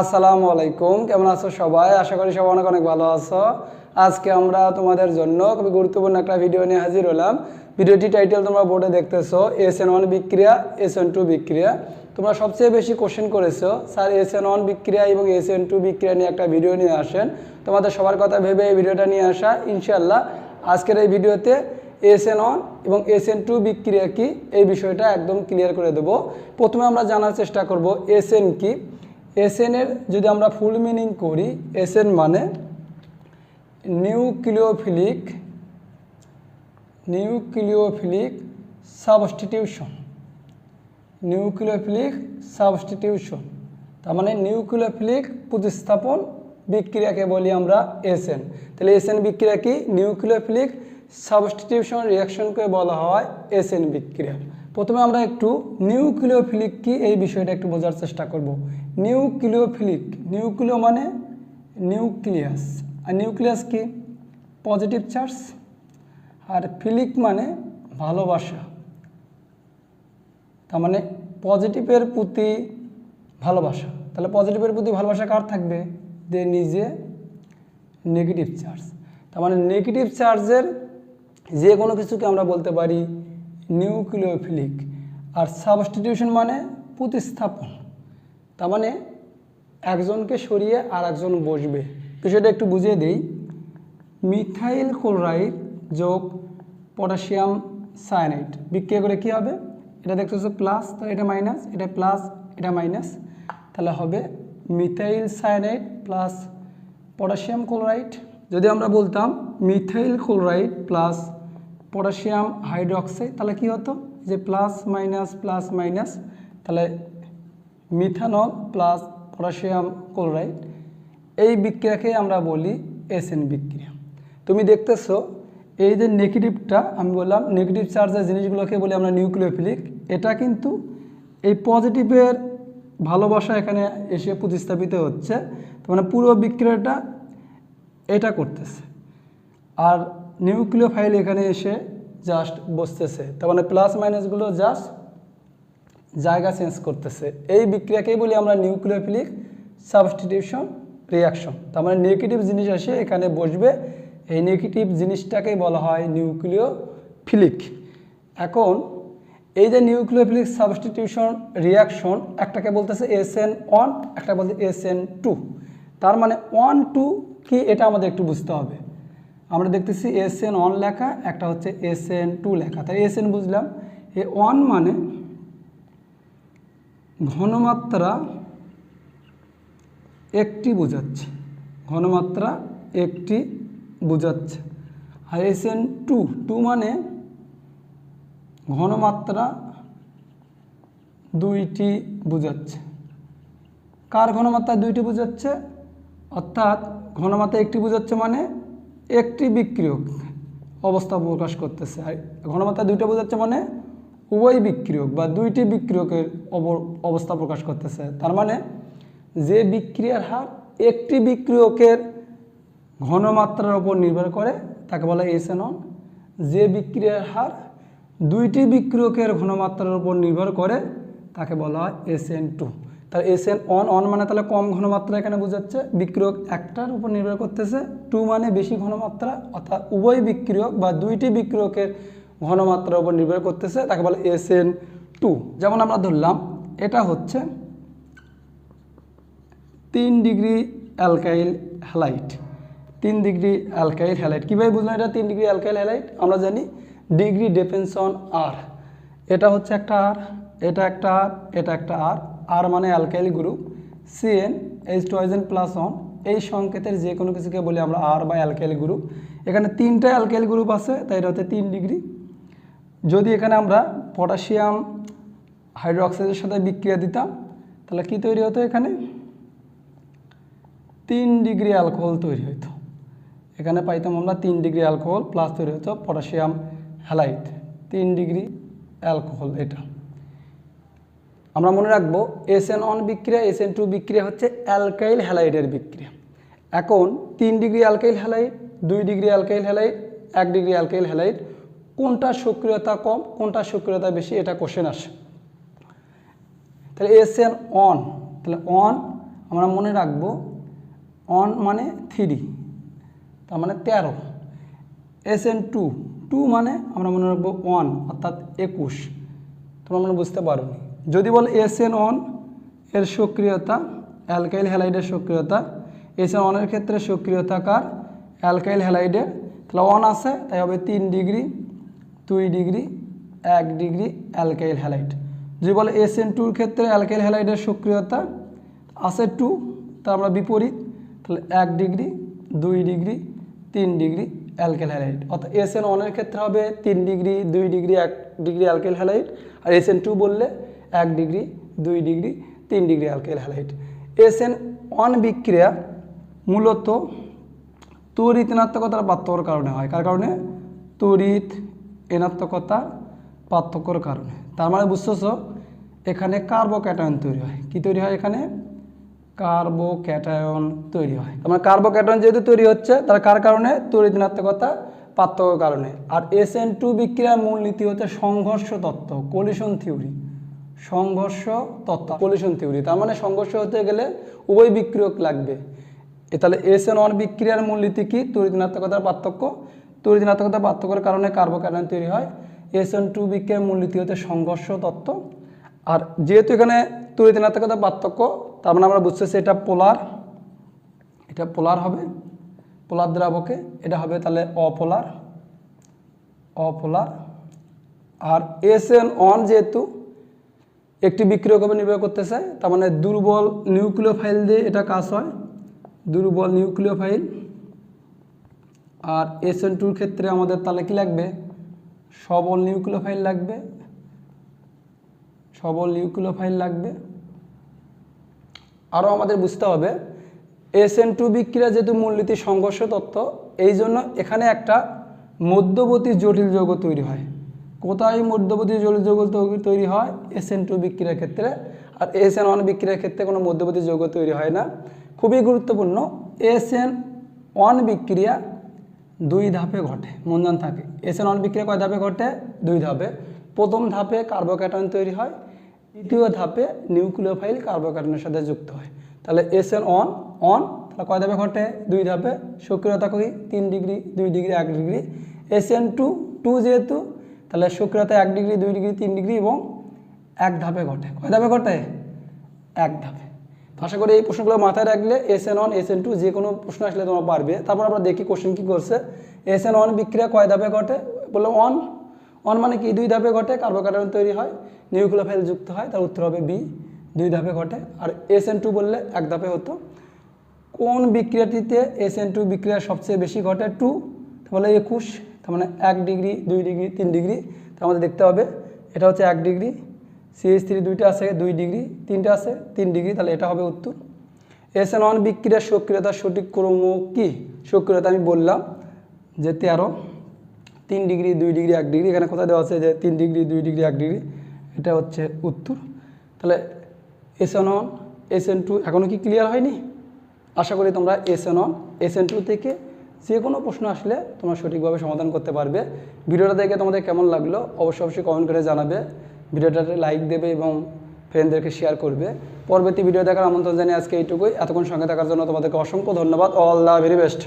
আসসালামু আলাইকুম। কেমন আছো সবাই? আশা করি সবাই অনেক অনেক ভালো আছো। আজকে আমরা তোমাদের জন্য খুবই গুরুত্বপূর্ণ একটা ভিডিও নিয়ে হাজির হলাম। ভিডিওটি টাইটেল তোমরা বোর্ডে দেখতেছো এস এন ওয়ান বিক্রিয়া এস এন টু বিক্রিয়া। তোমরা সবচেয়ে বেশি কোশ্চেন করেছ, স্যার এস এন ওয়ান বিক্রিয়া এবং এস এন টু বিক্রিয়া নিয়ে একটা ভিডিও নিয়ে আসেন। তোমাদের সবার কথা ভেবে এই ভিডিওটা নিয়ে আসা ইনশাল্লাহ আজকের এই ভিডিওতে এস এন ওয়ান এবং এস এন টু বিক্রিয়া কি, এই বিষয়টা একদম ক্লিয়ার করে দেবো। প্রথমে আমরা জানার চেষ্টা করব এস এন কি? এসএন এর যদি আমরা ফুল মিনিং করি এসএন মানে nucleophilic nucleophilic substitution nucleophilic substitution তার মানে নিউক্লিওফিলিক প্রতিস্থাপন বিক্রিয়াকে বলি আমরা এসএন তাহলে এসএন বিক্রিয়া কি? নিউক্লিওফিলিক সাবস্টিটিউশন রিয়াকশনকে বলা হয় এসএন বিক্রিয়া। প্রথমে আমরা একটু নিউক্লিওফিলিক কি এই বিষয়টা একটু বোঝার চেষ্টা করব। নিউক্লিওফিলিক, নিউক্লিও মানে নিউক্লিয়াস। আর নিউক্লিয়াস কি? পজিটিভ চার্জ আর ফিলিক মানে ভালোবাসা। তার মানে পজিটিভের প্রতি ভালোবাসা। তাহলে পজিটিভের প্রতি ভালোবাসা কার থাকবে? যে নিজে নেগেটিভ চার্জ তার মানে নেগেটিভ চার্জের যে কোনো কিছুকে আমরা বলতে পারি নিউক্লিওফিলিক আর সাবস্টিটিউশন মানে প্রতিস্থাপন। তার মানে একজনকে সরিয়ে আর একজন বসবে। বিষয়টা একটু বুঝিয়ে দিই। মিথাইল ক্লোরাইড যোগ পটাশিয়াম সায়ানাইড। বিক্রিয়া করে কি হবে? এটা দেখতে হচ্ছে প্লাস, তাহলে এটা মাইনাস, এটা প্লাস, এটা মাইনাস। তাহলে হবে methyl cyanide plus potassium chloride. যদি আমরা বলতাম methyl chloride plus potassium hydroxide, তাহলে কি হতো? যে প্লাস মাইনাস প্লাস মাইনাস, তাহলে মিথানল প্লাস পটাশিয়াম ক্লোরাইড, এই বিক্রিয়াকে আমরা বলি এসএন বিক্রিয়া। তুমি দেখতেছো, এই যে নেগেটিভটা, আমি বললাম নেগেটিভ চার্জের জিনিসগুলোকে বলি আমরা নিউক্লিওফিলিক, এটা কিন্তু এই পজিটিভের ভালোবাসা এখানে এসে প্রতিস্থাপিত হচ্ছে, তার মানে পুরো বিক্রিয়াটা এটা করতেছে। আর নিউক্লিওফাইল এখানে এসে জাস্ট বসতেছে। তার মানে প্লাস মাইনাসগুলো জাস্ট জায়গা চেঞ্জ করতেছে। এই বিক্রিয়াকেই বলি আমরা নিউক্লিওফিলিক সাবস্টিটিউশন রিয়াকশন তার মানে নেগেটিভ জিনিস এসে এখানে বসবে। এই নেগেটিভ জিনিসটাকেই বলা হয় নিউক্লিওফিলিক এখন এই যে নিউক্লিওফিলিক সাবস্টিটিউশন রিয়াকশন একটাকে বলতেছে এস এন ওয়ান একটা বলতে এস এন টু তার মানে ওয়ান টু কি, এটা আমাদের একটু বুঝতে হবে। আমরা দেখতেছি এস এন ওয়ান লেখা, একটা হচ্ছে এস এন টু লেখা। তাই এস এন বুঝলাম, এ ওয়ান মানে ঘনমাত্রা একটি বোঝাচ্ছে। ঘনমাত্রা একটি বোঝাচ্ছে। আর এস এন টু টু মানে ঘনমাত্রা দুইটি বোঝাচ্ছে। কার ঘনমাত্রা দুইটি বোঝাচ্ছে? অর্থাৎ ঘনমাত্রা একটি বোঝাচ্ছে মানে একটি বিক্রিয়ক অবস্থা প্রকাশ করতেছে। আর ঘনমাত্রা দুইটা বোঝাচ্ছে মানে উভয় বিক্রিয়ক বা দুইটি বিক্রিয়কের অব- অবস্থা প্রকাশ করতেছে। তার মানে যে বিক্রিয়ার হার একটি বিক্রিয়কের ঘনমাত্রার উপর নির্ভর করে, তাকে বলা হয় এসএনন যে বিক্রিয়ার হার দুইটি বিক্রিয়কের ঘনমাত্রার উপর নির্ভর করে, তাকে বলা হয় এসএন টু। তাহলে এসএন অন অন মানে তাহলে কম ঘনমাত্রা এখানে বোঝাচ্ছে। বিক্রিয়ক একটার উপর নির্ভর করতেছে। টু মানে বেশি ঘনমাত্রা, অর্থাৎ উভয় বিক্রিয়ক বা দুইটি বিক্রিয়কের ঘনমাত্রার উপর নির্ভর করতেছে, তাকে বলে এসএন টু যেমন আমরা ধরলাম, এটা হচ্ছে তিন ডিগ্রি অ্যালকাইল হ্যালাইট। তিন ডিগ্রি অ্যালকাইল হ্যালাইট। কীভাবে বুঝলাম এটা তিন ডিগ্রি অ্যালকাইল হ্যালাইট? আমরা জানি ডিগ্রি ডিপেন্স অন আর এটা হচ্ছে একটা আর এটা একটা আর এটা একটা আর আর মানে অ্যালকাইল গ্রুপ সিএন এইচ টয়েজেন প্লাস অন এই সংকেতের যে কোনো কিছুকে বলি আমরা আর বা অ্যালকাইল গ্রুপ এখানে তিনটা অ্যালকাইল গ্রুপ আছে, তাই এটা হচ্ছে তিন ডিগ্রি। যদি এখানে আমরা পটাশিয়াম হাইড্রোক্সাইডের সাথে বিক্রিয়া দিতাম, তাহলে কি তৈরি হতো এখানে? তিন ডিগ্রি অ্যালকোহল তৈরি হতো এখানে পাইতাম আমরা তিন ডিগ্রি অ্যালকোহল প্লাস তৈরি হতো পটাশিয়াম হ্যালাইট। তিন ডিগ্রি অ্যালকোহল এটা। আমরা মনে রাখব এস এন অন বিক্রিয়া এস এন টু বিক্রিয়া হচ্ছে অ্যালকাইল হ্যালাইডের বিক্রিয়া। এখন তিন ডিগ্রি অ্যালকাইল হ্যালাইড, দুই ডিগ্রি অ্যালকাইল হ্যালাইড, এক ডিগ্রি অ্যালকাইল হ্যালাইড, কোনটা সক্রিয়তা কম, কোনটা সক্রিয়তা বেশি, এটা কোশ্চেন আসে। তাহলে এস এন অন তাহলে অন আমরা মনে রাখব অন মানে থ্রি তার মানে তেরো। এস এন টু টু মানে আমরা মনে রাখব ওয়ান অর্থাৎ একুশ। তোমরা মনে বুঝতে পারো যদি বল এস এন অন এর সক্রিয়তা অ্যালকাইল হ্যালাইডের সক্রিয়তা এস এন অনের ক্ষেত্রে সক্রিয়তা কার? অ্যালকাইল হ্যালাইডের তাহলে অন আছে, তাই হবে তিন ডিগ্রি, দুই ডিগ্রি, এক ডিগ্রি অ্যালকাইল হ্যালাইড যদি বলে এস এন টুর ক্ষেত্রে অ্যালকাইল হ্যালাইডের সক্রিয়তা আছে টু তা আমরা বিপরীত, তাহলে এক ডিগ্রি, দুই ডিগ্রি, তিন ডিগ্রি অ্যালকেল হ্যালাইড অর্থাৎ এস এন ওয়ানের ক্ষেত্রে হবে তিন ডিগ্রি, দুই ডিগ্রি, এক ডিগ্রি অ্যালকেল হ্যালাইড আর এস এন টু বললে এক ডিগ্রি, দুই ডিগ্রি, তিন degree alkyl halide S N one বিক্রিয়া মূলত তড়িৎ ঋণাত্মকতার পার্থক্যর কারণে হয়। কার কারণে? তড়িৎ ঋণাত্মকতা পার্থক্যর কারণে। তার মানে বুঝতেছ, এখানে কার্বোক্যাটায়ন তৈরি হয়। কি তৈরি হয় এখানে? কার্বোক্যাটায়ন তৈরি হয়। তার মানে কার্বোক্যাটায়ন যেহেতু তৈরি হচ্ছে, তার কার কারণে? তড়িৎ ঋণাত্মকতা পার্থক্যর কারণে। আর এস এন টু বিক্রিয়ার মূলনীতি হচ্ছে সংঘর্ষ তত্ত্ব কলিশন থিওরি সংঘর্ষ তত্ত্ব। পলিউশন থিওরি তার মানে সংঘর্ষ হতে গেলে উভয় বিক্রিয়ক লাগবে। এ তাহলে এস এন ওয়ান বিক্রিয়ার মূলনীতি কি? তড়িৎ ঋণাত্মকতার পার্থক্য। তড়িৎ ঋণাত্মকতার পার্থক্যের কারণে কার্বোক্যাটায়ন তৈরি হয়। এস এন টু বিক্রিয়ার মূলনীতি হচ্ছে সংঘর্ষ তত্ত্ব। আর যেহেতু এখানে তড়িৎ ঋণাত্মকতার পার্থক্য, তার মানে আমরা বুঝতেছি এটা পোলার। এটা পোলার হবে। পোলার দ্রাবকে এটা হবে তাহলে অপোলার। অপোলার। আর এস এন অন যেহেতু একটি বিক্রিয়ক হবে নির্ভর করতেছে, তার মানে দুর্বল নিউক্লিওফাইল দিয়ে এটা কাজ হয়। দুর্বল নিউক্লিওফাইল। আর এস এন টুর ক্ষেত্রে আমাদের তাহলে কি লাগবে? সবল নিউক্লিওফাইল লাগবে। সবল নিউক্লিওফাইল লাগবে। আরও আমাদের বুঝতে হবে এস এন টু বিক্রিয়া যেহেতু মূলনীতি সংঘর্ষ তত্ত্ব, এই জন্য এখানে একটা মধ্যবর্তী জটিল যৌগ তৈরি হয়। কোথায় মধ্যবর্তী জটিল যৌগ তৈরি হয়? এস এন টু বিক্রিয়ার ক্ষেত্রে। আর এস এন ওয়ান বিক্রিয়ার ক্ষেত্রে কোনো মধ্যবর্তী যৌগ তৈরি হয় না। খুবই গুরুত্বপূর্ণ। এস এন ওয়ান বিক্রিয়া দুই ধাপে ঘটে। মনদান থাকে। এস এন ওয়ান বিক্রিয়া কয় ধাপে ঘটে? দুই ধাপে। প্রথম ধাপে কার্বোক্যাটন তৈরি হয়। দ্বিতীয় ধাপে নিউক্লিওফাইল কার্বোক্যাটনের সাথে যুক্ত হয়। তাহলে এস এন অন তাহলে কয় ধাপে ঘটে? দুই ধাপে। সক্রিয়তা করি, তিন ডিগ্রি, দুই ডিগ্রি, এক degree. S N two two যেহেতু তাহলে সক্রিয়তা এক ডিগ্রি, দুই ডিগ্রি, তিন ডিগ্রি এবং এক ধাপে ঘটে। কয় ধাপে ঘটে? এক ধাপে। তো আশা করি এই প্রশ্নগুলো মাথায় রাখলে S N one S N two যে কোনো প্রশ্ন আসলে তোমরা পারবে। তারপর আমরা দেখি কোশ্চেন কী করছে। এস এন ওয়ান বিক্রিয়া কয় ধাপে ঘটে? বললাম অন অন মানে কি? দুই ধাপে ঘটে কার্বোকার্বন তৈরি হয়, নিউক্লিওফাইল যুক্ত হয়, তার উত্তর হবে বি দুই ধাপে ঘটে। আর এস এন টু বললে এক ধাপে হতো। কোন বিক্রিয়াটিতে এস এন টু বিক্রিয়া সবচেয়ে বেশি ঘটে? টু তাহলে একুশ। তার মানে এক ডিগ্রি, দুই ডিগ্রি, তিন ডিগ্রি তা আমাদের দেখতে হবে। এটা হচ্ছে এক ডিগ্রি সিএইচ থ্রি দুইটা আছে, দুই ডিগ্রি, তিনটা আছে, তিন ডিগ্রি, তাহলে এটা হবে উত্তর। এস এন ওয়ান বিক্রিয়ার সক্রিয়তার সঠিক ক্রম কি? সক্রিয়তা আমি বললাম যে তেরো, তিন ডিগ্রি, দুই ডিগ্রি, এক ডিগ্রি, এখানে কোথায় দেওয়া আছে যে তিন ডিগ্রি, দুই ডিগ্রি, এক ডিগ্রি, এটা হচ্ছে উত্তর। তাহলে S N one S N two এখনও কি ক্লিয়ার হয়নি? আশা করি তোমরা S N one S N two থেকে যে কোনো প্রশ্ন আসলে তোমরা সঠিকভাবে সমাধান করতে পারবে। ভিডিওটা দেখে তোমাদের কেমন লাগল অবশ্যই অবশ্যই কমেন্ট করে জানাবে। ভিডিওটাতে লাইক দেবে এবং ফ্রেন্ডদেরকে শেয়ার করবে। পরবর্তী ভিডিও দেখার আমন্ত্রণ জানিয়ে আজকে এইটুকুই। এতক্ষণ সঙ্গে থাকার জন্য তোমাদেরকে অসংখ্য ধন্যবাদ। All the very best